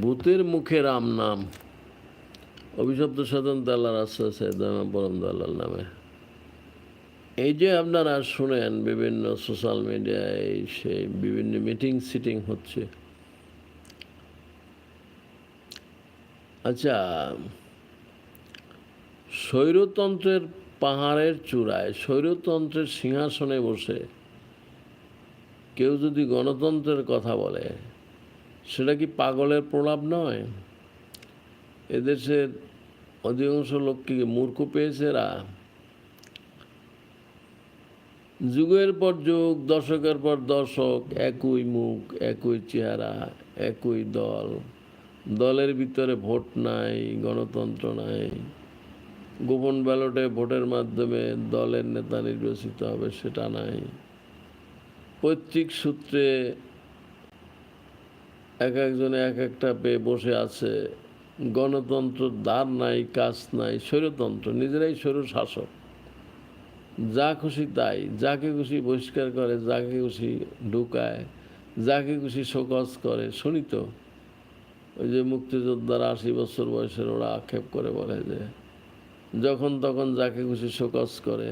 ভূতের মুখে রাম নাম। অভিশপ্ত সাধন দালার আশ্বাসে দামা পরম দালাল নামে। এই যে আপনারা শুনেন বিভিন্ন সোশ্যাল মিডিয়ায় সেই বিভিন্ন মিটিং সিটিং হচ্ছে। আচ্ছা স্বৈরতন্ত্রের পাহাড়ের চূড়ায়, স্বৈরতন্ত্রের সিংহাসনে বসে কেউ যদি গণতন্ত্রের কথা বলে সেটা কি পাগলের প্রলাপ নয়? এদেশের অধিকাংশ লোককে মূর্খ পেয়েছে এরা? যুগের পর যুগ, দশকের পর দশক, একই মুখ, একই চেহারা, একই দল। দলের ভিতরে ভোট নাই, গণতন্ত্র নাই। গোপন ব্যালটে ভোটের মাধ্যমে দলের নেতা নির্বাচিত হবে সেটা নাই। পৈতৃক সূত্রে এক একজনে এক একটা পেয়ে বসে আছে। গণতন্ত্র দ্বার নাই, কাজ নাই, স্বৈরতন্ত্র, নিজেরাই স্বৈর শাসক যা খুশি তাই, যাকে খুশি বহিষ্কার করে, যাকে খুশি ঢুকায়, যাকে খুশি শোকজ করে, শুনি তো। ওই যে মুক্তিযোদ্ধারা আশি বছর বয়সের, ওরা আক্ষেপ করে বলে যে, যখন তখন যাকে খুশি শোকজ করে।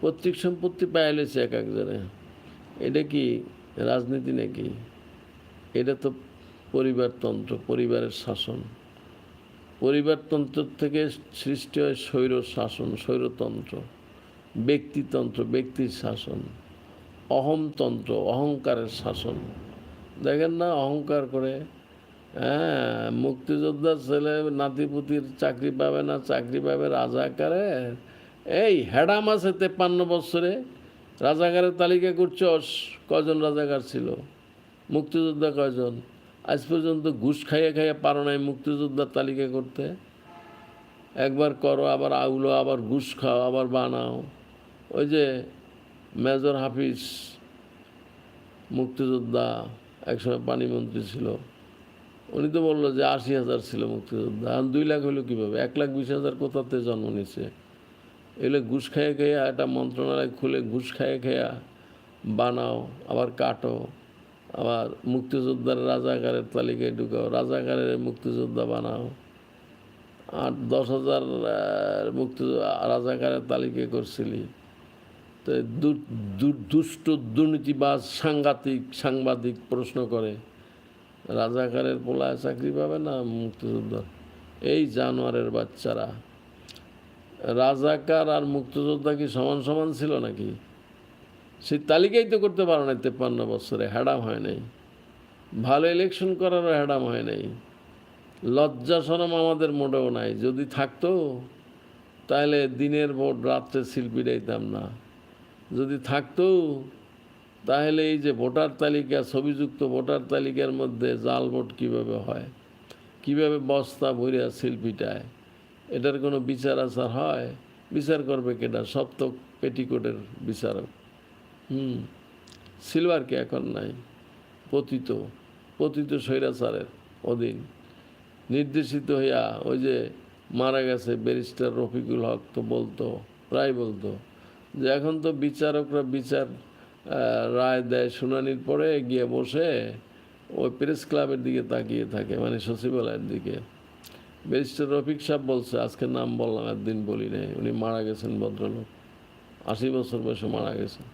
পৈতৃক সম্পত্তি পাইলেছে এক একজনে। এটা কি রাজনীতি নাকি? এটা তো পরিবারতন্ত্র, পরিবারের শাসন। পরিবারতন্ত্র থেকে সৃষ্টি হয় স্বৈর শাসন, স্বৈরতন্ত্র, ব্যক্তিতন্ত্র, ব্যক্তির শাসন অহমতন্ত্র অহংকারের শাসন। দেখেন না অহংকার করে হ্যাঁ মুক্তিযোদ্ধার ছেলে নাতিপুতির চাকরি পাবে না, চাকরি পাবে রাজাকারে? এই হ্যাডাম আছে তেপ্পান্ন বছরে রাজাকারের তালিকা করছস কজন রাজাকার ছিল? মুক্তিযোদ্ধা কয়জন? আজ পর্যন্ত ঘুষ খাইয়ে খাইয়ে পারো নাই মুক্তিযোদ্ধার তালিকা করতে। একবার করো, আবার আউলো, আবার ঘুষ খাও, আবার বানাও। ওই যে মেজর হাফিজ মুক্তিযোদ্ধা, একসময় পানিমন্ত্রী ছিল। উনি তো বলল যে আশি হাজার ছিল মুক্তিযোদ্ধা। আর দুই লাখ হলো কীভাবে? এক লাখ বিশ হাজার কোথাতে জন্ম নিছে? এগুলো ঘুষ খাইয়ে খেয়ে একটা মন্ত্রণালয় খুলে ঘুষ খাইয়ে খেয়া বানাও, আবার কাটো। আবার মুক্তিযোদ্ধার রাজাকারের তালিকায় ঢুকাও রাজাকারের মুক্তিযোদ্ধা বানাও। আট, দশ হাজার মুক্তি রাজাকারের তালিকা করছিলি। তো দুষ্ট দুর্নীতিবাজ সাংঘাতিক সাংবাদিক প্রশ্ন করে রাজাকারের পোলায় চাকরি পাবে না মুক্তিযোদ্ধা? এই জানোয়ারের বাচ্চারা। রাজাকার আর মুক্তিযোদ্ধা কি সমান সমান ছিল নাকি? সেই তালিকাই তো করতে পারো না তেপ্পান্ন বছরে হ্যাডাম হয় নাই। ভালো ইলেকশন করারও হ্যাডাম হয় নাই। লজ্জা সরম আমাদের মোটেও নাই। যদি থাকতো, তাহলে দিনের ভোট, রাত্রে শিল্পী দিতাম না। যদি থাকতো, তাহলে এই যে ভোটার তালিকা, ছবিযুক্ত ভোটার তালিকার মধ্যে জাল ভোট কীভাবে হয়? কীভাবে বস্তা ভরিয়া শিল্পীটায়? এটার কোনো বিচার আচার হয়? বিচার করবে কেটা সব তো পেটিকোটের বিচারক। হুম। সিলভার কি এখন নাই? পতিত পতিত স্বৈরাচারের অধীন। নির্দেশিত হইয়া ওই যে মারা গেছে ব্যারিস্টার রফিকুল হক তো বলতো, প্রায় বলতো, যে এখন তো বিচারকরা বিচার রায় দেয় শুনানির পরে গিয়ে বসে ওই প্রেস ক্লাবের দিকে তাকিয়ে থাকে মানে সচিবালয়ের দিকে। ব্যারিস্টার রফিক সাহেব বলছে, আজকে নাম বললাম, একদিন বলি নাই, উনি মারা গেছেন ভদ্রলোক, আশি বছর বয়সে মারা গেছেন।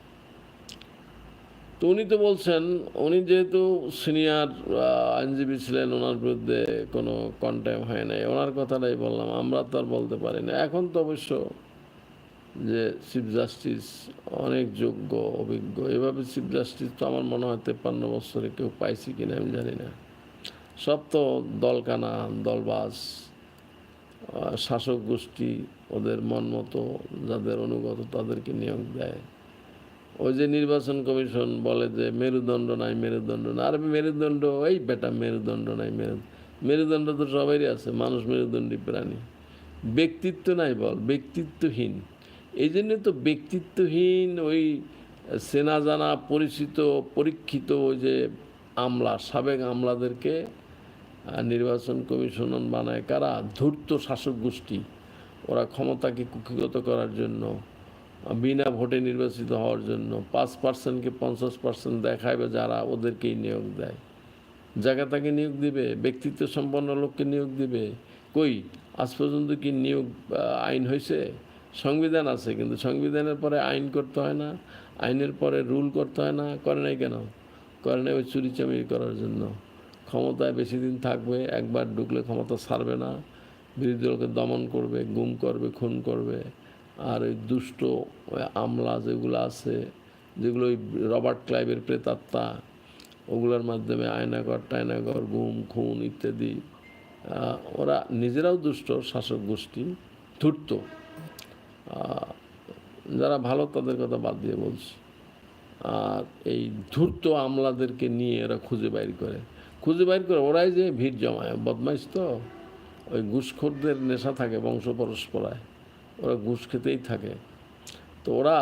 তো উনি তো বলছেন উনি যেহেতু সিনিয়র আইনজীবী ছিলেন ওনার বিরুদ্ধে কোনো কন্টেম হয় নাই। ওনার কথাটাই বললাম আমরা তো আর বলতে পারি না। এখন তো অবশ্য যে চিফ জাস্টিস অনেক যোগ্য অভিজ্ঞ এভাবে চিফ জাস্টিস তো আমার মনে হয় তেপ্পান্ন বছরে কেউ পাইছি কিনা আমি জানি না। সব তো দলকানা দলবাজ আহ, শাসক গোষ্ঠী ওদের মন মতো যাদের অনুগত তাদেরকে নিয়োগ দেয়। ওই যে নির্বাচন কমিশন বলে যে মেরুদণ্ড নাই, মেরুদণ্ড না আর মেরুদণ্ড, এই বেটা মেরুদণ্ড নাই মেরু মেরুদণ্ড তো সবারই আছে, মানুষ মেরুদণ্ডী প্রাণী। ব্যক্তিত্ব নাই বল, ব্যক্তিত্বহীন। এই জন্য তো ব্যক্তিত্বহীন ওই চেনা জানা, পরিচিত, পরীক্ষিত ওই যে আমলা, সাবেক আমলাদেরকে নির্বাচন কমিশন বানায় কারা? ধূর্ত শাসক গোষ্ঠী। ওরা ক্ষমতাকে কুক্ষিগত করার জন্য বিনা ভোটে নির্বাচিত হওয়ার জন্য পাঁচ পার্সেন্টকে পঞ্চাশ পার্সেন্ট দেখাইবে যারা ওদেরকেই নিয়োগ দেয়। জায়গা তাকে নিয়োগ দিবে, ব্যক্তিত্ব সম্পন্ন লোককে নিয়োগ দিবে। কই, আজ পর্যন্ত কি নিয়োগ আইন হয়েছে সংবিধান আছে, কিন্তু সংবিধানের পরে আইন করতে হয় না, আইনের পরে রুল করতে হয় না, করে নাই কেন? করে নাই ওই চুরি চামিরি করার জন্য। ক্ষমতায় বেশি দিন থাকবে, একবার ঢুকলে ক্ষমতা ছাড়বে না। বিরোধী দলকে দমন করবে, গুম করবে, খুন করবে। আর ওই দুষ্ট আমলা যেগুলো আছে, যেগুলো ওই রবার্ট ক্লাইভের প্রেতাত্মা, ওগুলোর মাধ্যমে আয়নাগর টায়নাগর গুম খুন ইত্যাদি ওরা নিজেরাও দুষ্ট, শাসক গোষ্ঠী, ধূর্ত। যারা ভালো তাদের কথা বাদ দিয়ে বলছি। আর এই ধূর্ত আমলাদেরকে নিয়ে এরা খুঁজে বাইর করে। খুঁজে বাইর করে ওরাই যে ভিড় জমায়, বদমাইশ তো? ওই ঘুষখোরদের নেশা থাকে বংশ পরস্পরায় ওরা ঘুষ খেতেই থাকে। তো ওরা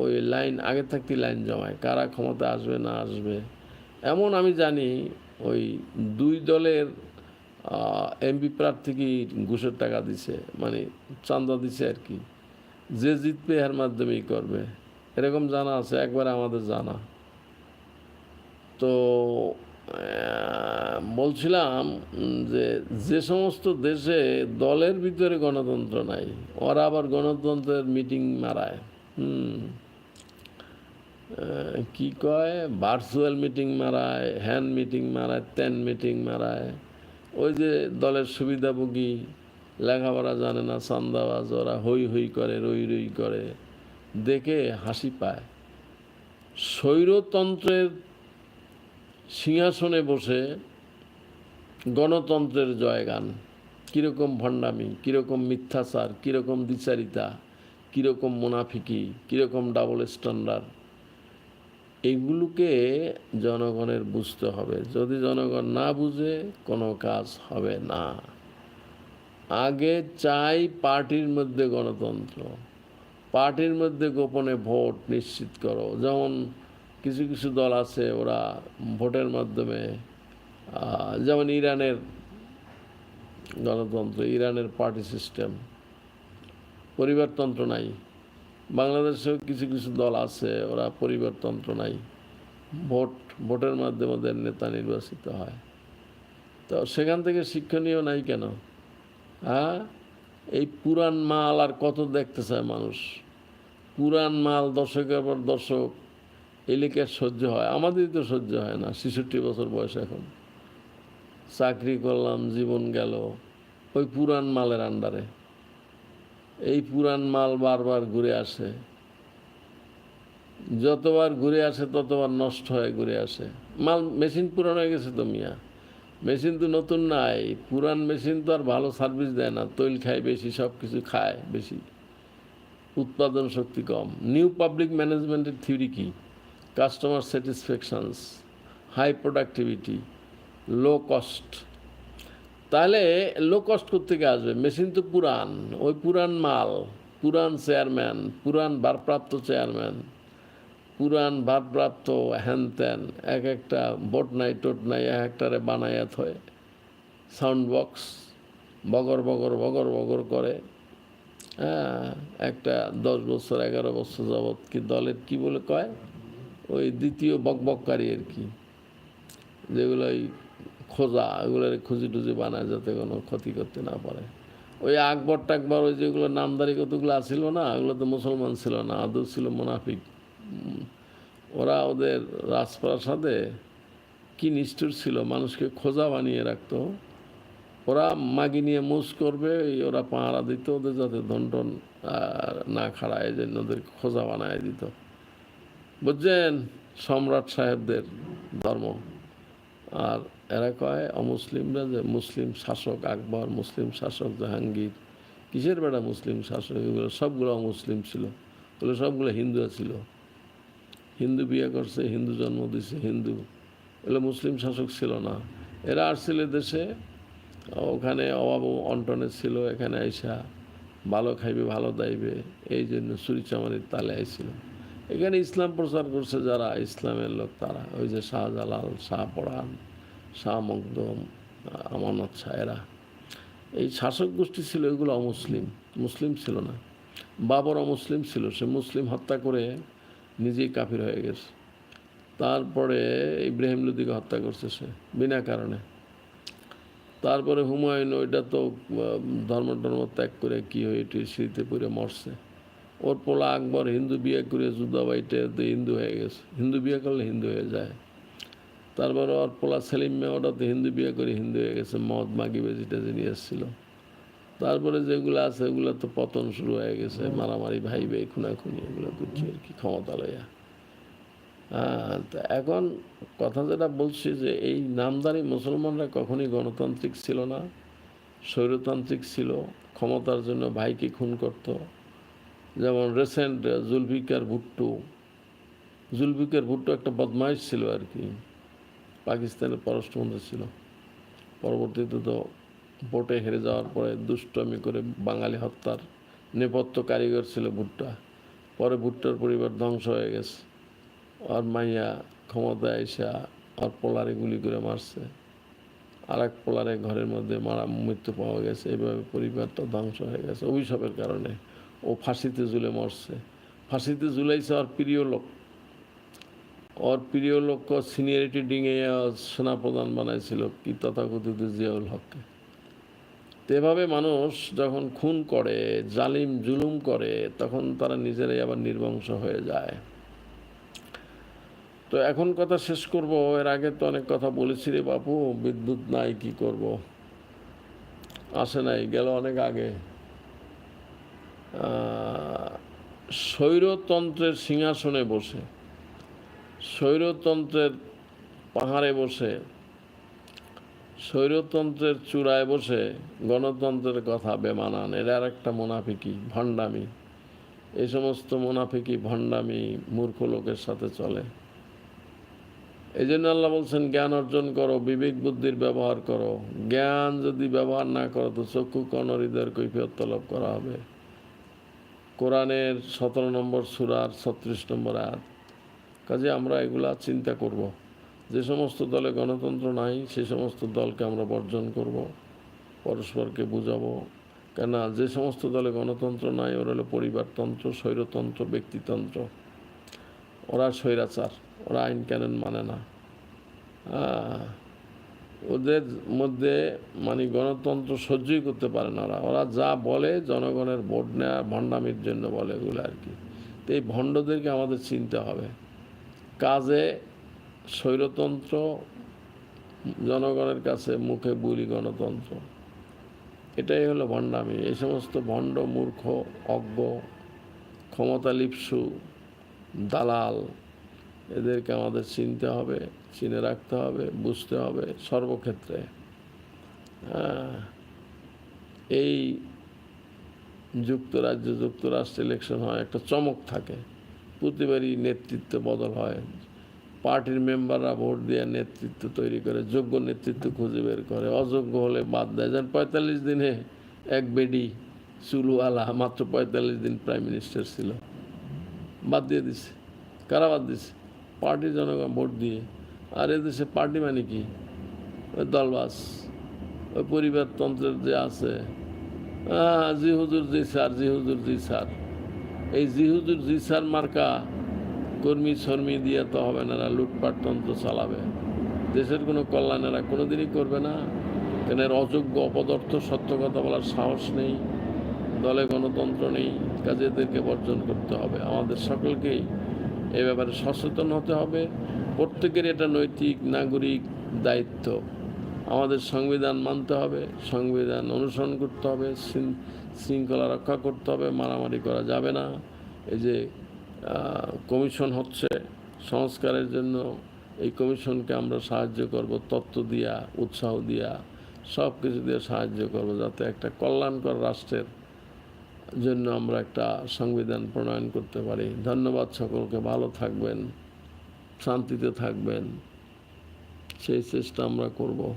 ওই লাইন, আগে থাকতেই লাইন জমায়, কারা ক্ষমতা আসবে না আসবে। এমন আমি জানি ওই দুই দলের এমপি প্রার্থীকে ঘুষের টাকা দিছে মানে চান্দা দিছে আর কি। যে জিতবে এর মাধ্যমেই করবে। এরকম জানা আছে, একবার আমাদের জানা। তো বলছিলাম যে যে সমস্ত দেশে দলের ভিতরে গণতন্ত্র নাই, ওরা আবার গণতন্ত্রের মিটিং মারায়। হুম। কি কয়? ভার্চুয়াল মিটিং মারায়, হ্যান্ড মিটিং মারায়, ত্যান মিটিং মারায়। ওই যে দলের সুবিধাভোগী, লেখাপড়া জানে না, চান্দাবাজ, ওরা হই হই করে, রই রই করে, দেখে হাসি পায়। স্বৈরতন্ত্রের সিংহাসনে বসে গণতন্ত্রের জয়গান, কীরকম ভণ্ডামি, কীরকম মিথ্যাচার, কীরকম দ্বিচারিতা, কীরকম মুনাফিকি, কীরকম ডাবল স্ট্যান্ডার্ড এইগুলোকে জনগণের বুঝতে হবে। যদি জনগণ না বুঝে, কোনো কাজ হবে না। আগে চাই পার্টির মধ্যে গণতন্ত্র। পার্টির মধ্যে গোপনে ভোট নিশ্চিত করো। যেমন কিছু কিছু দল আছে ওরা ভোটের মাধ্যমে যেমন ইরানের গণতন্ত্র, ইরানের পার্টি সিস্টেম পরিবারতন্ত্র নাই। বাংলাদেশেও কিছু কিছু দল আছে, ওরা পরিবারতন্ত্র নাই। ভোট, ভোটের মাধ্যমে ওদের নেতা নির্বাচিত হয়। তো সেখান থেকে শিক্ষণীয় নাই কেন? হ্যাঁ এই পুরান মাল আর কত দেখতে চায় মানুষ? পুরান মাল দশকের পর দশক এলাকে সহ্য হয়, আমাদেরই তো সহ্য হয় না, ছেষট্টি বছর বয়স এখন। চাকরি করলাম, জীবন গেল ওই পুরান মালের আন্ডারে। এই পুরান মাল বারবার ঘুরে আসে। যতবার ঘুরে আসে, ততবার নষ্ট হয়ে ঘুরে আসে। মাল, মেশিন পুরানো হয়ে গেছে তো মিয়া। মেশিন তো নতুন নাই। পুরান মেশিন তো আর ভালো সার্ভিস দেয় না। তৈল খায় বেশি সব কিছু খায় বেশি। উৎপাদন শক্তি কম। নিউ পাবলিক ম্যানেজমেন্টের থিওরি কি? Customer satisfaction's high productivity low cost তাহলে লো কস্ট থেকে আসবে? মেশিন তো পুরান, ওই পুরান মাল, পুরান চেয়ারম্যান পুরান ভারপ্রাপ্ত চেয়ারম্যান পুরান ভারপ্রাপ্ত হ্যান ত্যান এক একটা বট নাই, টোট নাই, এক একটারে বানাইয়া থয়। সাউন্ড বক্স বগর বগর বগর বগর করে। হ্যাঁ একটা দশ বছর, এগারো বছর যাবৎ কি দলের কি বলে কয়? ওই দ্বিতীয় বকবককারী আর কি। যেগুলো ওই খোঁজা, ওগুলোর খুঁজি টুজি বানায় যাতে কোনো ক্ষতি করতে না পারে। ওই আকবর টাকবর ওই যেগুলো নামদারি কতগুলো আসছিল না, ওগুলো তো মুসলমান ছিল না, আদৌ ছিল মুনাফিক। ওরা ওদের রাজপ্রাসাদে কি নিষ্ঠুর ছিল, মানুষকে খোঁজা বানিয়ে রাখতো। ওরা মাগি নিয়ে মুস করবে ওরা পাহারা দিত, ওদের যাতে ধনটন না খাড়ায়, এই জন্য ওদের খোঁজা বানায় দিত। বুঝছেন? সম্রাট সাহেবদের ধর্ম। আর এরা কয়, অমুসলিমরা যে মুসলিম শাসক আকবর, মুসলিম শাসক জাহাঙ্গীর, কিসের বেড়া মুসলিম শাসক? এগুলো সবগুলো অমুসলিম ছিল। ওগুলো সবগুলো হিন্দু ছিল। হিন্দু বিয়ে করছে, হিন্দু জন্ম দিছে, হিন্দু। এগুলো মুসলিম শাসক ছিল না। এরা আসছিল দেশে, ওখানে অভাব অন্টনে ছিল, এখানে আইসা ভালো খাইবে, ভালো দাইবে, এই জন্য চুরিচামারির তালে আইছিল। এখানে ইসলাম প্রচার করছে যারা, ইসলামের লোক তারা। ওই যে শাহজালাল, শাহ পড়ান শাহ মকদম, আমানত শাহ এরা এই শাসক গোষ্ঠী ছিল, এগুলো অমুসলিম। মুসলিম ছিল না। বাবর অমুসলিম ছিল, সে মুসলিম হত্যা করে নিজেই কাফির হয়ে গেছে। তারপরে ইব্রাহিম লুদিকে হত্যা করছে সে, বিনা কারণে। তারপরে হুমায়ুন, ওইটা তো ধর্ম টর্ম ত্যাগ করে কী হয়ে এটি স্মৃতিতে পড়ে মরছে। ওর পোলা আকবর হিন্দু বিয়ে করে যুদ্ধাবাইটে তো হিন্দু হয়ে গেছে। হিন্দু বিয়ে করলে হিন্দু হয়ে যায়। তারপরে ওর পোলা সেলিম মেয়ে ওটা তো হিন্দু বিয়ে করে হিন্দু হয়ে গেছে, মদ, মাগি বেজিটা যে নিয়ে এসেছিল। তারপরে যেগুলো আছে, ওগুলো তো পতন শুরু হয়ে গেছে, মারামারি, ভাই ভাই, খুনাখুনি, এগুলো করছে আর কি ক্ষমতা লইয়া। হ্যাঁ এখন কথা যেটা বলছি যে এই নামদারি মুসলমানরা কখনই গণতান্ত্রিক ছিল না, স্বৈরতান্ত্রিক ছিল, ক্ষমতার জন্য ভাইকে খুন করত যেমন রিসেন্ট জুলফিকার ভুট্টো। জুলফিকার ভুট্টো একটা বদমাইশ ছিল আর কি। পাকিস্তানের পররাষ্ট্রমন্ত্রী ছিল। পরবর্তীতে তো ভোটে হেরে যাওয়ার পরে দুষ্টমি করে বাঙালি হত্যার নেপথ্য কারিগর ছিল ভুট্টা। পরে ভুট্টার পরিবার ধ্বংস হয়ে গেছে। আর মাইয়া ক্ষমতায় এসা আর পোলারে গুলি করে মারছে। আর এক পোলারে ঘরের মধ্যে মারা মৃত্যু পাওয়া গেছে। এইভাবে পরিবারটা ধ্বংস হয়ে গেছে অভিশাপের কারণে। ও ফাঁসিতে ঝুলে মরছে। ফাঁসিতে ঝুলাইছে ওর প্রিয় লোক। ওর প্রিয় লোক সিনিয়রিটি ডিঙে সেনাপ্রধান বানাইছিল কি তথাকথিত জিয়াউল হককে। তো এভাবে মানুষ যখন খুন করে, জালিম, জুলুম করে, তখন তারা নিজেরাই আবার নির্বংশ হয়ে যায়। তো এখন কথা শেষ করব। এর আগে তো অনেক কথা বলেছি রে বাপু, বিদ্যুৎ নাই, কি করব? আসে নাই, গেল অনেক আগে। স্বৈরতন্ত্রের সিংহাসনে বসে, স্বৈরতন্ত্রের পাহাড়ে বসে, স্বৈরতন্ত্রের চূড়ায় বসে গণতন্ত্রের কথা বেমানান। এর আর একটা মোনাফিকি, ভণ্ডামি। এই সমস্ত মোনাফিকি, ভণ্ডামি মূর্খ লোকের সাথে চলে। এই জন্য আল্লাহ বলছেন, জ্ঞান অর্জন করো, বিবেক বুদ্ধির ব্যবহার করো। জ্ঞান যদি ব্যবহার না করো, তো চক্ষু কর্ণ হৃদয়ের কৈফিয়ত তলব করা হবে। কোরআনের সতেরো নম্বর সুরার ছত্রিশ নম্বর আয়াত। কাজে আমরা এগুলা চিন্তা করব। যে সমস্ত দলে গণতন্ত্র নাই, সে সমস্ত দলকে আমরা বর্জন করব, পরস্পরকে বুঝাবো। কেন যে সমস্ত দলে গণতন্ত্র নাই, ওরা হলো পরিবারতন্ত্র, স্বৈরতন্ত্র, ব্যক্তিতন্ত্র। ওরা স্বৈরাচার, ওরা আইন কানুন মানে না। ওদের মধ্যে মানে গণতন্ত্র সহ্যই করতে পারে না ওরা। ওরা যা বলে জনগণের ভোট নেওয়া ভণ্ডামির জন্য বলে এগুলো আর কি। তো এই ভণ্ডদেরকে আমাদের চিনতে হবে। কাজে স্বৈরতন্ত্র, জনগণের কাছে মুখে বুলি গণতন্ত্র, এটাই হলো ভণ্ডামি। এই সমস্ত ভণ্ড, মূর্খ, অজ্ঞ, ক্ষমতালিপ্সু, দালাল, এদেরকে আমাদের চিনতে হবে। চিনে রাখতে হবে বুঝতে হবে সর্বক্ষেত্রে। হ্যাঁ, এই যুক্তরাজ্য যুক্তরাষ্ট্র ইলেকশন হয় একটা চমক থাকে। প্রতিবারই নেতৃত্ব বদল হয়। পার্টির মেম্বাররা ভোট দিয়ে নেতৃত্ব তৈরি করে যোগ্য নেতৃত্ব খুঁজে বের করে। অযোগ্য হলে বাদ দেয়। যেন পঁয়তাল্লিশ দিনে এক বেডি চুলুওয়ালা মাত্র পঁয়তাল্লিশ দিন প্রাইম মিনিস্টার ছিল। বাদ দিয়ে দিছে। কারা বাদ দিছে? পার্টির জনগণ ভোট দিয়ে। আর এদেশে পার্টি মানে কি? ওই দলবাস ওই পরিবারতন্ত্রের যে আছে। আহ, জি হুজুর জি স্যার জি হুজুর জি স্যার। এই জি হুজুর জি স্যার মার্কা কর্মী শর্মী দিয়ে তো হবে না এরা লুটপাট তন্ত্র চালাবে। দেশের কোনো কল্যাণ এরা কোনোদিনই করবে না। কেন এর অযোগ্য অপদার্থ সত্য কথা বলার সাহস নেই দলে গণতন্ত্র নেই কাজে এদেরকে বর্জন করতে হবে। আমাদের সকলকেই এ ব্যাপারে সচেতন হতে হবে। প্রত্যেকের এটা নৈতিক, নাগরিক দায়িত্ব। আমাদের সংবিধান মানতে হবে, সংবিধান অনুসরণ করতে হবে শৃঙ্খলা রক্ষা করতে হবে, মারামারি করা যাবে না। এই যে কমিশন হচ্ছে, সংস্কারের জন্য এই কমিশনকে আমরা সাহায্য করব তত্ত্ব দিয়া, উৎসাহ দিয়া সব কিছু দিয়ে সাহায্য করব, যাতে একটা কল্যাণকর রাষ্ট্রের জন্য আমরা একটা সংবিধান প্রণয়ন করতে পারি। ধন্যবাদ সকলকে, ভালো থাকবেন, শান্তিতে থাকবেন। সেই চেষ্টা আমরা করব।